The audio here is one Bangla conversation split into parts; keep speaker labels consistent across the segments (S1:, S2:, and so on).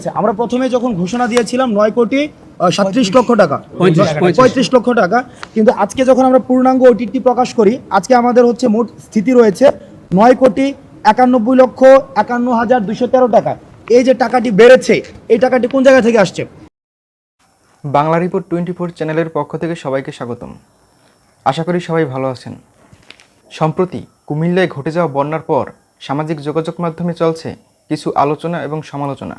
S1: আচ্ছা, আমরা প্রথমে যখন ঘোষণা দিয়েছিলাম নয় কোটি সাতত্রিশ লক্ষ টাকা।
S2: পঁয়ত্রিশ
S1: লক্ষ টাকা। কিন্তু আজকে যখন আমরা পূর্ণাঙ্গ ওটিটি প্রকাশ করি আজকে আমাদের হচ্ছে মোট স্থিতি রয়েছে নয় কোটি একানব্বই লক্ষ একান্ন হাজার দুশো তেরো টাকা। এই যে টাকাটি বেড়েছে এই টাকাটি কোন জায়গা থেকে আসছে?
S3: বাংলা রিপোর্ট টোয়েন্টি ফোর চ্যানেলের পক্ষ থেকে সবাইকে স্বাগতম। আশা করি সবাই ভালো আছেন। সম্প্রতি কুমিল্লায় ঘটে যাওয়া বন্যার পর সামাজিক যোগাযোগ মাধ্যমে চলছে কিছু আলোচনা এবং সমালোচনা।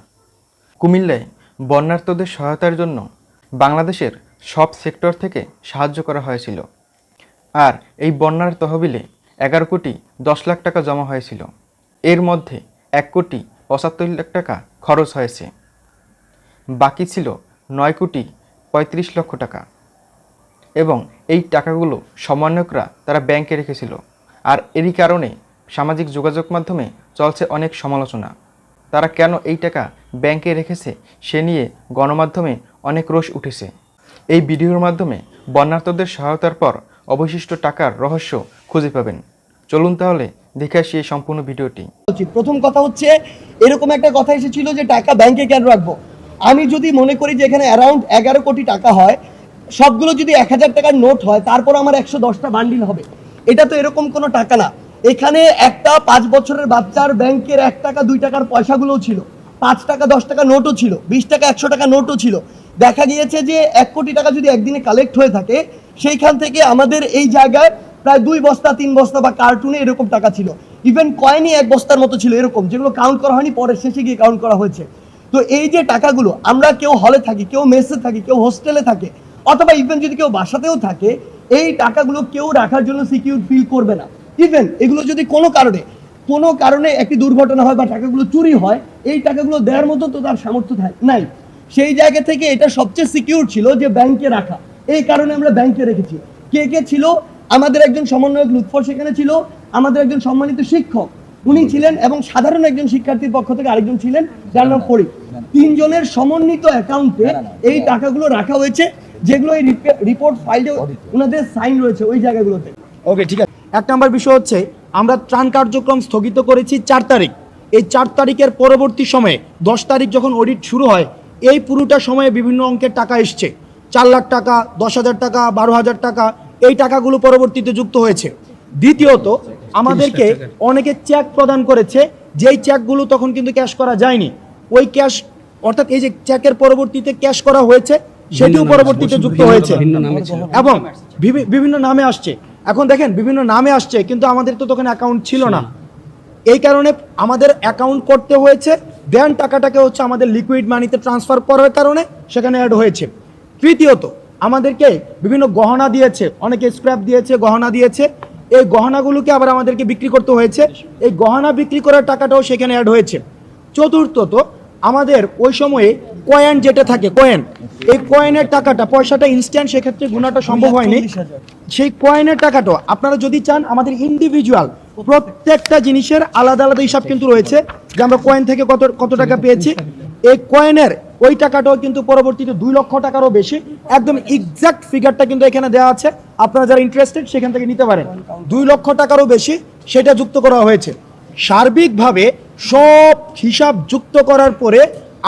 S3: কুমিল্লায় বন্যার্তদের সহায়তার জন্য বাংলাদেশের সব সেক্টর থেকে সাহায্য করা হয়েছিল। আর এই বন্যার তহবিলে এগারো কোটি দশ লাখ টাকা জমা হয়েছিল। এর মধ্যে এক কোটি পঁচাত্তর লাখ টাকা খরচ হয়েছে। বাকি ছিল নয় কোটি পঁয়ত্রিশ লক্ষ টাকা। এবং এই টাকাগুলো সমন্বয়করা তারা ব্যাংকে রেখেছিল। আর এরই কারণে সামাজিক যোগাযোগ মাধ্যমে চলছে অনেক সমালোচনা। তারা কেন এই টাকা ব্যাংকে রেখেছে, সে নিয়ে গণমাধ্যমে অনেক রোষ উঠেছে। এই ভিডিওর মাধ্যমে বন্যার্থদের সহায়তার পর অবশিষ্ট টাকার রহস্য খুঁজে পাবেন। চলুন তাহলে দেখে আসি এই সম্পূর্ণ ভিডিওটি।
S4: প্রথম কথা হচ্ছে, এরকম একটা কথা এসেছিল যে টাকা ব্যাংকে কেন রাখব? আমি যদি মনে করি যে এখানে অ্যারাউন্ড এগারো কোটি টাকা হয়, সবগুলো যদি এক হাজার টাকার নোট হয়, তারপর আমার একশো দশটা বান্ডিল হবে। এটা তো এরকম কোনো টাকা না। এখানে একটা পাঁচ বছরের বাচ্চার ব্যাংকের এক টাকা, দুই টাকার পয়সাগুলোও ছিল। পাঁচ টাকা, দশ টাকা নোটও ছিল, বিশ টাকা, একশো টাকা নোটও ছিল। দেখা গিয়েছে যে এক কোটি টাকা যদি একদিনে কালেক্ট হয়ে থাকে, সেইখান থেকে আমাদের এই জায়গায় প্রায় দুই বস্তা, তিন বস্তা বা কার্টুনে এরকম টাকা ছিল। ইভেন কয়েনই এক বস্তার মতো ছিল এরকম, যেগুলো কাউন্ট করা হয়নি পরে শেষে গিয়ে কাউন্ট করা হয়েছে। তো এই যে টাকাগুলো, আমরা কেউ হলে থাকি, কেউ মেসে থাকি, কেউ হোস্টেলে থাকে, অথবা ইভেন যদি কেউ বাসাতেও থাকে, এই টাকাগুলো কেউ রাখার জন্য সিকিউর ফিল করবে না। ইভেন এগুলো যদি কোনো কারণে কোনো কারণে একটি দুর্ঘটনা হয় বা টাকাগুলো চুরি হয় এই টাকাগুলো দেওয়ার মতো তো তার সামর্থ্য থাক- নাই। সেই জায়গা থেকে এটা সবচেয়ে সিকিউর ছিল যে ব্যাংকে রাখা। এই কারণে আমরা ব্যাংকে রেখেছি। কে কে ছিল? আমাদের একজন সমন্বয়ক লুৎফর সেখানে ছিল আমাদের একজন সম্মানিত শিক্ষক। উনি ছিলেন এবং সাধারণ একজন শিক্ষার্থীর পক্ষ থেকে আরেকজন ছিলেন যার নাম ফরিদ। তিনজনের সমন্বিত অ্যাকাউন্টে এই টাকাগুলো রাখা হয়েছে যেগুলো এই রিপোর্ট ফাইলে ওনাদের সাইন রয়েছে ওই জায়গাগুলোতে।
S1: ওকে ঠিক আছে। এক নম্বর বিষয় হচ্ছে আমরা ত্রাণ কার্যক্রম স্থগিত করেছি চার তারিখ। এই চার তারিখের পরবর্তী সময়ে দশ তারিখ যখন অডিট শুরু হয় এই পুরোটা সময়ে বিভিন্ন অঙ্কের টাকা এসছে। চার লাখ টাকা দশ হাজার টাকা বারো হাজার টাকা এই টাকাগুলো পরবর্তীতে যুক্ত হয়েছে। দ্বিতীয়ত আমাদেরকে অনেকে চেক প্রদান করেছে যেই চেকগুলো তখন কিন্তু ক্যাশ করা যায়নি। ওই ক্যাশ অর্থাৎ এই যে চেকের পরবর্তীতে ক্যাশ করা হয়েছে সেটিও পরবর্তীতে যুক্ত হয়েছে। এবং বিভি- বিভিন্ন নামে আসছে। এখন দেখেন বিভিন্ন নামে আসছে কিন্তু আমাদের তো তখন অ্যাকাউন্ট ছিল না। এই কারণে আমাদের অ্যাকাউন্ট করতে হয়েছে দেন টাকাটাকে হচ্ছে আমাদের লিকুইড মানিতে ট্রান্সফার করার কারণে সেখানে অ্যাড হয়েছে। তৃতীয়ত আমাদেরকে বিভিন্ন গহনা দিয়েছে অনেকে স্ক্র্যাপ দিয়েছে গহনা দিয়েছে। এই গহনাগুলোকে আবার আমাদেরকে বিক্রি করতে হয়েছে। এই গহনা বিক্রি করার টাকাটাও সেখানে অ্যাড হয়েছে। চতুর্থত আমাদের ওই সময়ে কয়েন যেটা থাকে কয়েন এই কয়েনের টাকাটা পয়সাটা ইনস্ট্যান্ট সেক্ষেত্রে গুণাটা সম্ভব হয়নি। সেই কয়েনের টাকাটা আপনারা যদি চান, আমাদের ইন্ডিভিজুয়াল প্রত্যেকটা জিনিসের আলাদা আলাদা হিসাব কিন্তু রয়েছে যে আমরা কয়েন থেকে কত কত টাকা পেয়েছি। এই কয়েনের ওই টাকাটাও কিন্তু পরবর্তীতে দুই লক্ষ টাকারও বেশি। একদম এক্সাক্ট ফিগারটা কিন্তু এখানে দেওয়া আছে। আপনারা যারা ইন্টারেস্টেড সেখান থেকে নিতে পারেন। দুই লক্ষ টাকারও বেশি সেটা যুক্ত করা হয়েছে। সার্বিকভাবে সব হিসাব যুক্ত করার পরে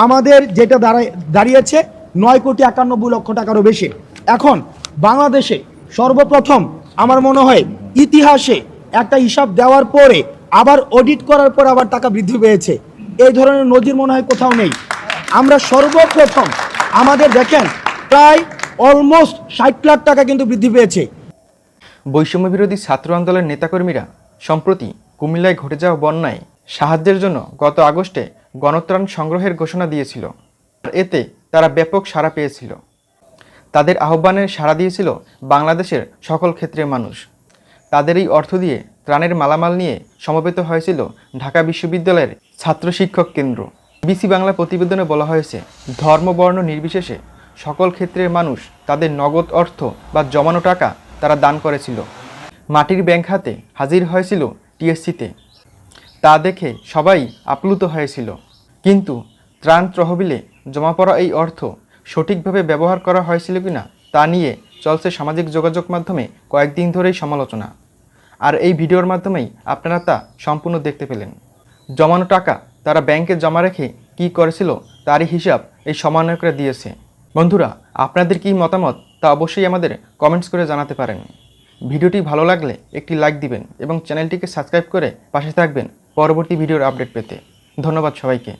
S1: আমাদের যেটা দাঁড়ায়, দাঁড়িয়েছে, নয় কোটি একানব্বই লক্ষ টাকারও বেশি। এখন বাংলাদেশে সর্বপ্রথম আমার মনে হয় ইতিহাসে একটা হিসাব দেওয়ার পরে আবার অডিট করার পর আবার টাকা বৃদ্ধি পেয়েছে। এই ধরনের নজির মনে হয় কোথাও নেই। আমরা সর্বপ্রথম আমাদের দেখেন প্রায় অলমোস্ট ষাট লাখ টাকা কিন্তু বৃদ্ধি পেয়েছে।
S3: বৈষম্য বিরোধী ছাত্র আন্দোলনের নেতাকর্মীরা সম্প্রতি কুমিল্লায় ঘটে যাওয়া বন্যায় সাহায্যের জন্য গত আগস্টে গণত্রাণ সংগ্রহের ঘোষণা দিয়েছিল। এতে তারা ব্যাপক সাড়া পেয়েছিল। তাদের আহ্বানে সাড়া দিয়েছিল বাংলাদেশের সকল ক্ষেত্রের মানুষ। তাদের এই অর্থ দিয়ে ত্রাণের মালামাল নিয়ে সমবেত হয়েছিল ঢাকা বিশ্ববিদ্যালয়ের ছাত্র শিক্ষক কেন্দ্র। বিসি বাংলা প্রতিবেদনে বলা হয়েছে, ধর্ম, বর্ণ নির্বিশেষে সকল ক্ষেত্রের মানুষ তাদের নগদ অর্থ বা জমানো টাকা তারা দান করেছিল। মাটির ব্যাংক হাতে হাজির হয়েছিল টিএসসিতে তা দেখে সবাই আপ্লুত হয়েছিল। কিন্তু ত্রাণ তহবিলে জমা পড়া এই অর্থ সঠিকভাবে ব্যবহার করা হয়েছিল কিনা তা নিয়ে চলছে সামাজিক যোগাযোগ মাধ্যমে কয়েকদিন ধরেই সমালোচনা। আর এই ভিডিওর মাধ্যমেই আপনারা তা সম্পূর্ণ দেখতে পেলেন। জমানো টাকা তারা ব্যাংকে জমা রেখে কি করেছিল তারই হিসাব এই সমন্বয়করা দিয়েছে। বন্ধুরা, আপনাদের কি মতামত তা অবশ্যই আমাদের কমেন্টস করে জানাতে পারেন। ভিডিওটি ভালো লাগলে একটি লাইক দিবেন এবং চ্যানেলটিকে সাবস্ক্রাইব করে পাশে থাকবেন পরবর্তী ভিডিওর আপডেট পেতে। ধন্যবাদ সবাইকে।